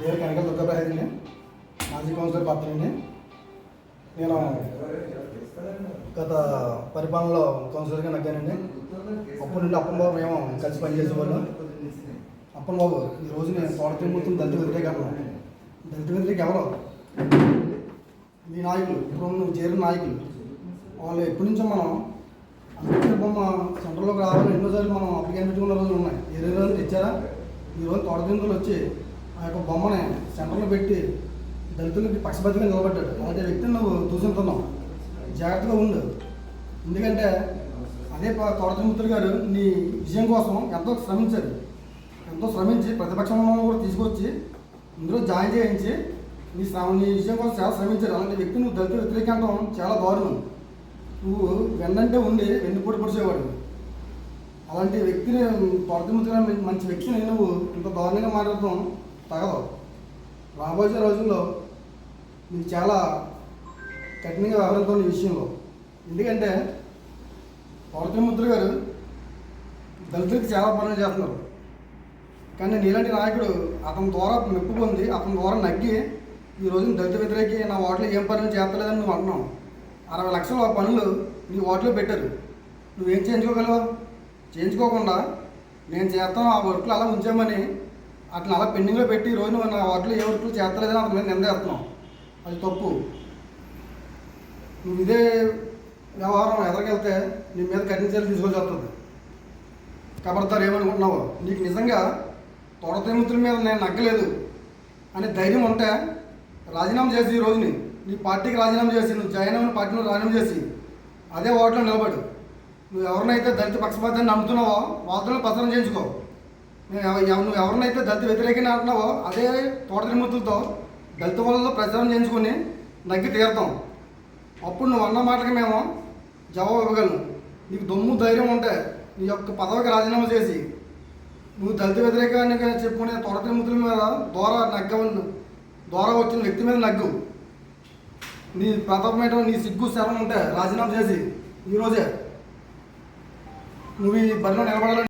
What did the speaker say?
పేరు కనకల దుర్గాప్రసాద్ని మాజీ కౌన్సిలర్ పాత్రని నేను గత పరిపాలనలో కౌన్సిలర్గా నగ్గానండి. అప్పటి నుండి అప్పన్ బాబు మేము కలిసి పనిచేసేవాళ్ళం. అప్పన్ బాబు ఈ రోజు నేను తోట మొత్తం దళిత వ్యతిరేకను దళిత వ్యతిరేక ఎవరు మీ నాయకులు ఇప్పుడు నువ్వు చేరిన నాయకులు వాళ్ళు ఎప్పటి నుంచో మనం అంబేద్కర్ బొమ్మ సెంటర్లోకి రావాలని ఎన్నోసార్లు మనం అప్లికేషన్ పెట్టుకున్న రోజులు ఉన్నాయి. ఏ రోజు తెచ్చారా? ఈ రోజు తోటదిందులు వచ్చి ఆ యొక్క బొమ్మని సెంటర్లో పెట్టి దళితులకి పక్షపాతిగా నిలబడ్డాడు. అలాంటి వ్యక్తిని నువ్వు దూషిస్తున్నావు జాగ్రత్తగా ఉండు. ఎందుకంటే అదే తోటతిముత్రులు గారు నీ విజయం కోసం ఎంతో శ్రమించారు. ఎంతో శ్రమించి ప్రతిపక్షంలో కూడా తీసుకొచ్చి ఇందులో జాయిన్ చేయించి నీ శ్రమ నీ విషయం కోసం చాలా శ్రమించారు. అలాంటి వ్యక్తి నువ్వు దళిత వ్యతిరేకంగా చాలా దారుణం. నువ్వు వెన్నంటే ఉండి వెన్నుపూడి పొడిచేవాడు అలాంటి వ్యక్తిని తొడతిముతున్న మంచి వ్యక్తిని నువ్వు ఇంత దారుణంగా మాట్లాడతాం తగదు రాబోయే రోజుల్లో నీకు చాలా కఠినంగా వ్యవహరిస్తాం ఈ విషయంలో ఎందుకంటే తొడతిముద్ర గారు దళితులకు చాలా పనులు చేస్తున్నారు. కానీ నీలాంటి నాయకుడు అతని ద్వారా మెప్పు పొంది అతని ద్వారా నగ్గి ఈ రోజున దళిత వ్యతిరేకి నా ఓట్లో ఏం పనులు చేస్తలేదని నువ్వు అంటున్నావు. అరవై లక్షల పనులు నీ ఓట్లో పెట్టారు. నువ్వేం చేయించుకోగలవు? చేయించుకోకుండా నేను చేస్తాను ఆ వర్క్లు అలా ఉంచామని అట్లా అలా పెండింగ్లో పెట్టి ఈ రోజు నువ్వు నా వాటిలో ఏ వర్క్లు చేస్తలేదని అతని మీద నిందేస్తున్నావు అది తప్పు. నువ్వు ఇదే వ్యవహారం ఎదరికెళ్తే నీ మీద కఠిన చర్యలు తీసుకొచ్చి వస్తుంది కబడతారు ఏమనుకుంటున్నావు? నీకు నిజంగా తొడతిముతుల మీద నేను నగ్గలేదు అనే ధైర్యం ఉంటే రాజీనామా చేసి ఈ రోజుని నీ పార్టీకి రాజీనామా చేసి నువ్వు జాయిన్ అయిన పార్టీలో రాజీనామా చేసి అదే ఓట్లో నిలబడు. నువ్వు ఎవరినైతే దళిత పక్షపాతాన్ని నమ్ముతున్నావో వాళ్ళతో పత్రం చేయించుకో. నువ్వు నువ్వు ఎవరినైతే దళిత వ్యతిరేకంగా అంటున్నావో అదే తోట తిరుమతులతో దళిత వాళ్ళలో ప్రచారం చేయించుకొని నగ్గి తీరుతాం. అప్పుడు నువ్వు అన్న మాటకి మేము జవాబు ఇవ్వగలను. నీకు దమ్ము ధైర్యం ఉంటే నీ యొక్క పదవికి రాజీనామా చేసి నువ్వు దళిత వ్యతిరేకాన్ని చెప్పుకునే తొడ మీద దూర నగ్గ ద్వారా వచ్చిన వ్యక్తి మీద నగ్గు. నీ ప్రతాపమైన నీ సిగ్గు శరం ఉంటే రాజీనామా చేసి ఈరోజే నువ్వు ఈ బరిలో నిలబడాలని